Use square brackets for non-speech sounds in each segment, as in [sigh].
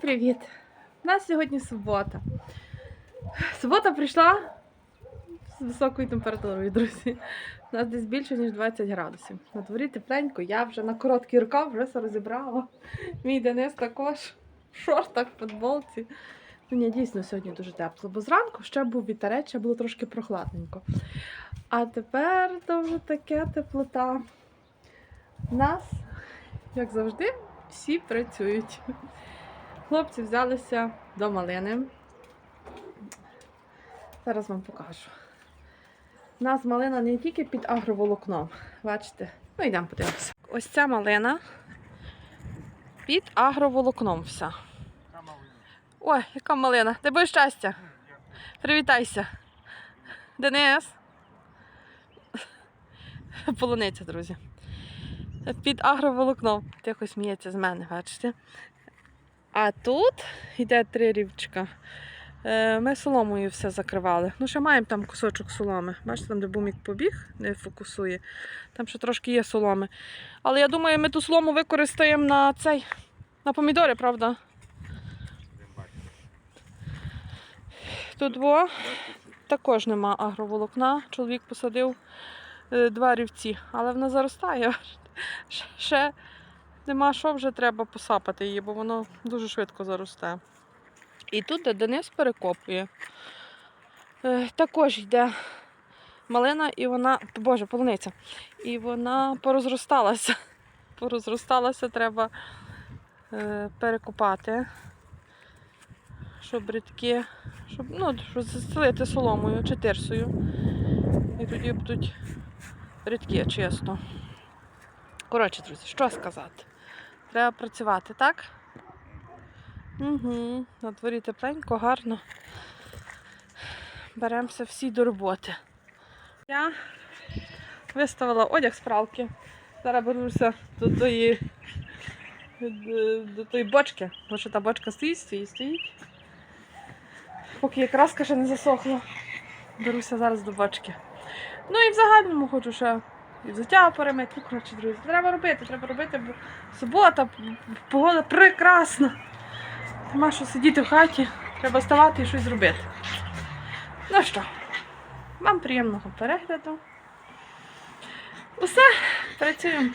Привіт! У нас сьогодні субота. Субота прийшла з високою температурою, друзі. У нас десь більше, ніж 20 градусів. На дворі тепленько, я вже на короткий рукав вже все розібрала. Мій Денис також в шортах, в футболці. Ну, ні, дійсно сьогодні дуже тепло, бо зранку ще був вітерець, ще було трошки прохладненько. А тепер то вже таке теплота. У нас, як завжди, всі працюють. Хлопці взялися до малини. Зараз вам покажу. У нас малина не тільки під агроволокном. Бачите? Ну, йдемо подивимося. Ось ця малина під агроволокном вся. Ой, яка малина. Тебе щастя. Привітайся. Денис. Полуниця, друзі. Під агроволокном. Тихо сміється з мене, бачите? А тут йде три рівчика. Е, Ми соломою все закривали. Ну, ще маємо там кусочок соломи. Бачите, там, де бумік побіг, не фокусує. Там ще трошки є соломи. Але я думаю, ми ту солому використаємо на цей, на помідори, правда? Тут во також нема агроволокна. Чоловік посадив е, два рівці, але вона заростає. [laughs] Ще нема що, вже треба посапати її, бо воно дуже швидко заросте. І тут де Денис перекопує. Е, також йде малина, і вона, боже, полуниця. І вона порозросталася. [laughs] Порозросталася, треба е, перекопати, щоб рідки, щоб, ну, застелити соломою чи тирсою. І тоді будуть рідки чисто. Коротше, друзі, що сказати? Треба працювати, так? Угу. На дворі тепленько, гарно. Беремося всі до роботи. Я виставила одяг з пралки. Зараз беруся до тої, до, тої бочки, бо що та бочка стоїть, стоїть, стоїть. Поки краска ще не засохла. Беруся зараз до бочки. Ну і в загальному хочу ще взуття перемити. Ну, коротше, друзі, треба робити, треба робити, бо субота, погода прекрасна. Нема що сидіти в хаті, треба вставати і щось робити. Ну що, вам приємного перегляду. Усе, працюємо.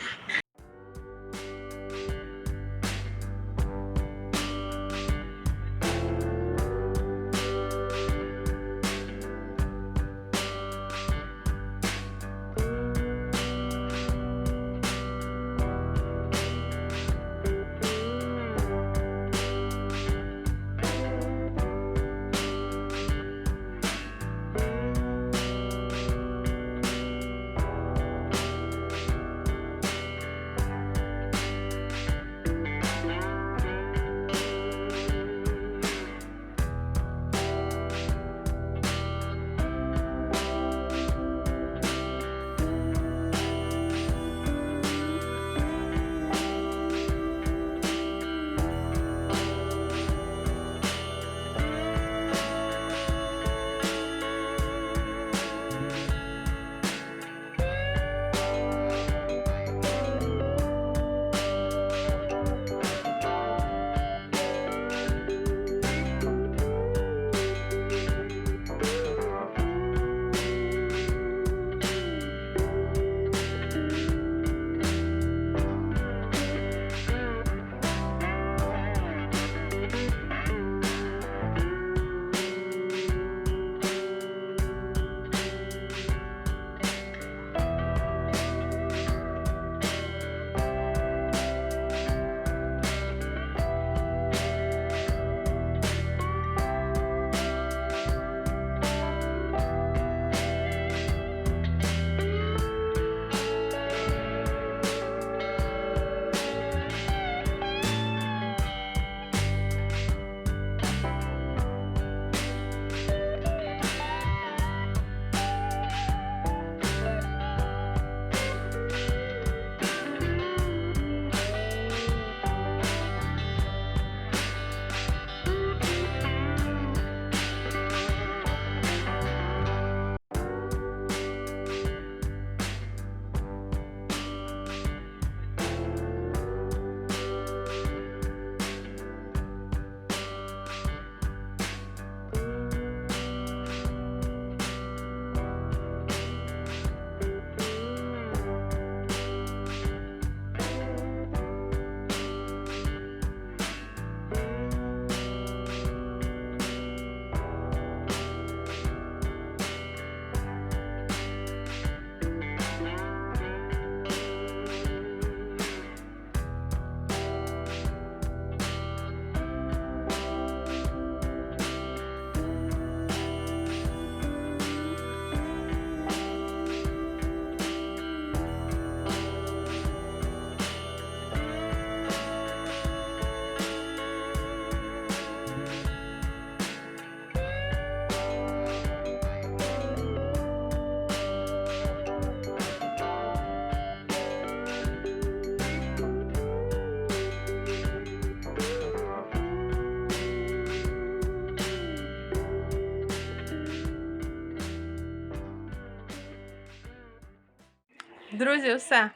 Друзі, все.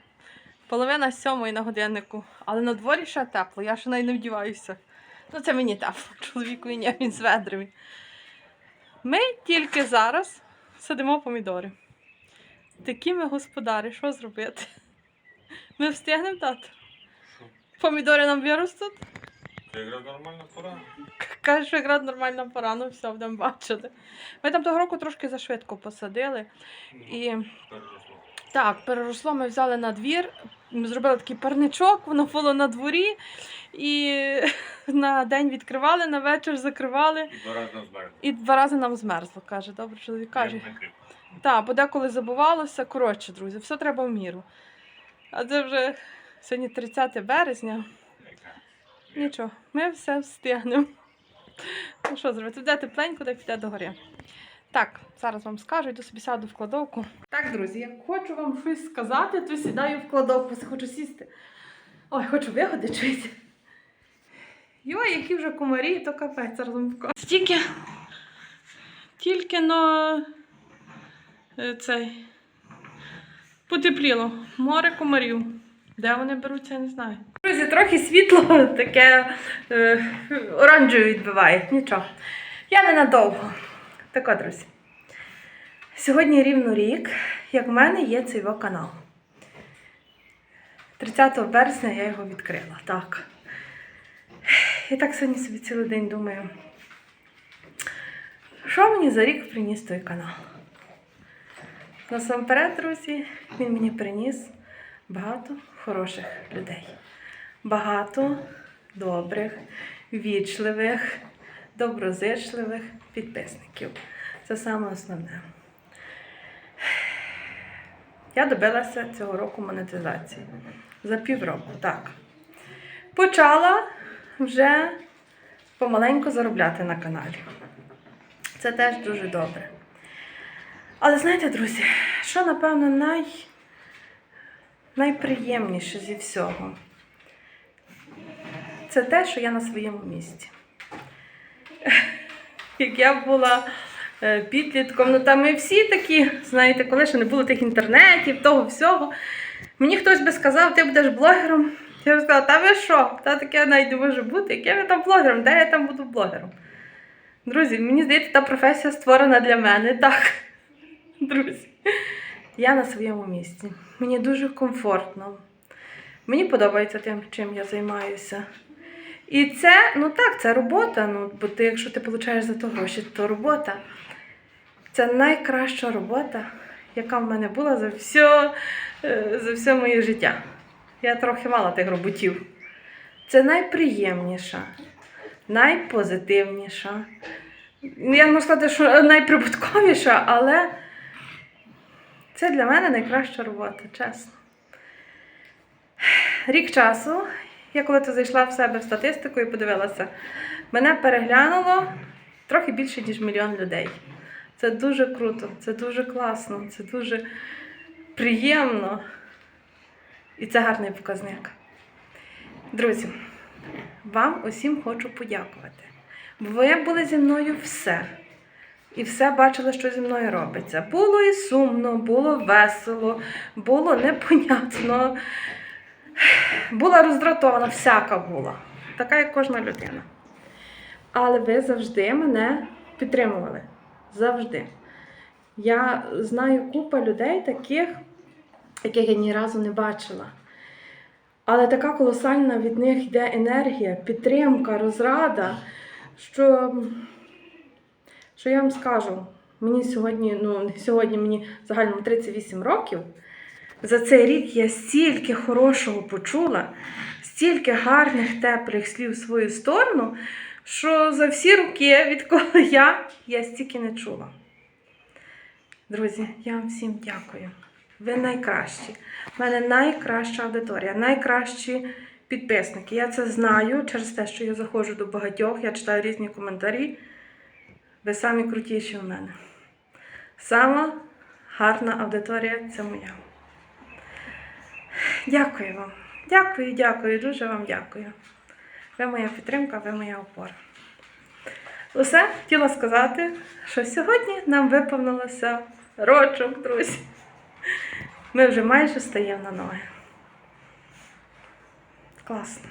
Половина сьомої на годиннику. Але на дворі ще тепло, я ще навіть не вдіваюся. Ну, це мені тепло. [laughs] Чоловіку і ні, він зведривий. Ми тільки зараз садимо помідори. Такі ми господарі, що зробити? Ми встигнемо? Що? Помідори нам виростуть? Це якраз нормальна пора. Каже, що якраз нормальна пора, ну все, будемо бачити. Ми там того року трошки зашвидко посадили. І Переросло. Так, переросло, ми взяли на двір, ми зробили такий парничок, воно було на дворі. І [laughs] на день відкривали, на вечір закривали. І два рази нас бере. І два рази нам змерзло, каже. Добре, чоловік каже. Так, бо деколи забувалося. Коротше, друзі, все треба в міру. А це вже сьогодні 30 березня. Нічого, ми все встигнемо. Ну що зробити? Буде тепленько, так піде до гори. Так, зараз вам скажу, йду собі сяду в кладовку. Так, друзі, як хочу вам щось сказати, то сідаю в кладовку, хочу сісти. Ой, хочу вигоди чуєте. Йой, які вже комарі, то капець зараз вам покажу. Тільки, тільки но е, цей потепліло. Море комарів. Де вони беруться, я не знаю. Друзі, трохи світло таке е, оранжеве відбиває. Нічого. Я ненадовго. Так от, друзі. Сьогодні рівно рік, як в мене є цей канал. 30 березня я його відкрила. Так. І так сьогодні собі цілий день думаю. Що мені за рік приніс той канал? Насамперед, друзі, він мені приніс багато хороших людей. Багато добрих, вічливих, доброзичливих підписників. Це саме основне. Я добилася цього року монетизації. За півроку, так. Почала вже помаленьку заробляти на каналі. Це теж дуже добре. Але знаєте, друзі, що напевно най... найприємніше зі всього? Це те, що я на своєму місці. Як я була е, підлітком, ну там ми всі такі, знаєте, коли ще не було тих інтернетів, того всього. Мені хтось би сказав, ти будеш блогером. Я б сказала, та ви що? Та таке навіть не може бути. Яким я там блогером? Де я там буду блогером? Друзі, мені здається, та професія створена для мене. Так. Друзі, я на своєму місці. Мені дуже комфортно. Мені подобається тим, чим я займаюся. І це, ну так, це робота. Ну, бо ти, якщо ти получаєш за то гроші, то робота. Це найкраща робота, яка в мене була за все, за все моє життя. Я трохи мала тих роботів. Це найприємніша, найпозитивніша. Я можу сказати, що найприбутковіша, але це для мене найкраща робота, чесно. Рік часу, я коли ти зайшла в себе в статистику і подивилася, мене переглянуло трохи більше, ніж мільйон людей. Це дуже круто, це дуже класно, це дуже приємно. І це гарний показник. Друзі, вам усім хочу подякувати. Ви були зі мною все. І все бачили, що зі мною робиться. Було і сумно, було весело, було непонятно. Була роздратована, всяка була. Така, як кожна людина. Але ви завжди мене підтримували. Завжди. Я знаю купа людей таких, яких я ні разу не бачила. Але така колосальна від них йде енергія, підтримка, розрада, що, що я вам скажу, мені сьогодні, ну сьогодні, мені в загальному 38 років. За цей рік я стільки хорошого почула, стільки гарних, теплих слів в свою сторону, що за всі роки, відколи я, я стільки не чула. Друзі, я вам всім дякую. Ви найкращі. У мене найкраща аудиторія, найкращі підписники. Я це знаю через те, що я заходжу до багатьох, я читаю різні коментарі. Ви самі крутіші у мене. Сама гарна аудиторія це моя. Дякую вам. Дякую, дякую, дуже вам дякую. Ви моя підтримка, ви моя опора. Усе хотіла сказати, що сьогодні нам виповнилося рочок, друзі. Ми вже майже стаємо на ноги. Класно.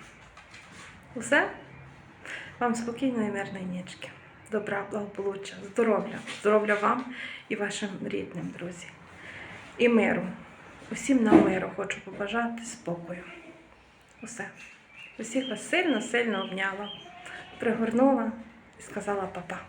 Усе? Вам спокійної мирної нічки. Добра, благополуччя, здоров'я. Здоров'я вам і вашим рідним, друзі. І миру. Усім нам миру хочу побажати спокою. Усе. Усіх вас сильно, сильно обняла, пригорнула і сказала папа.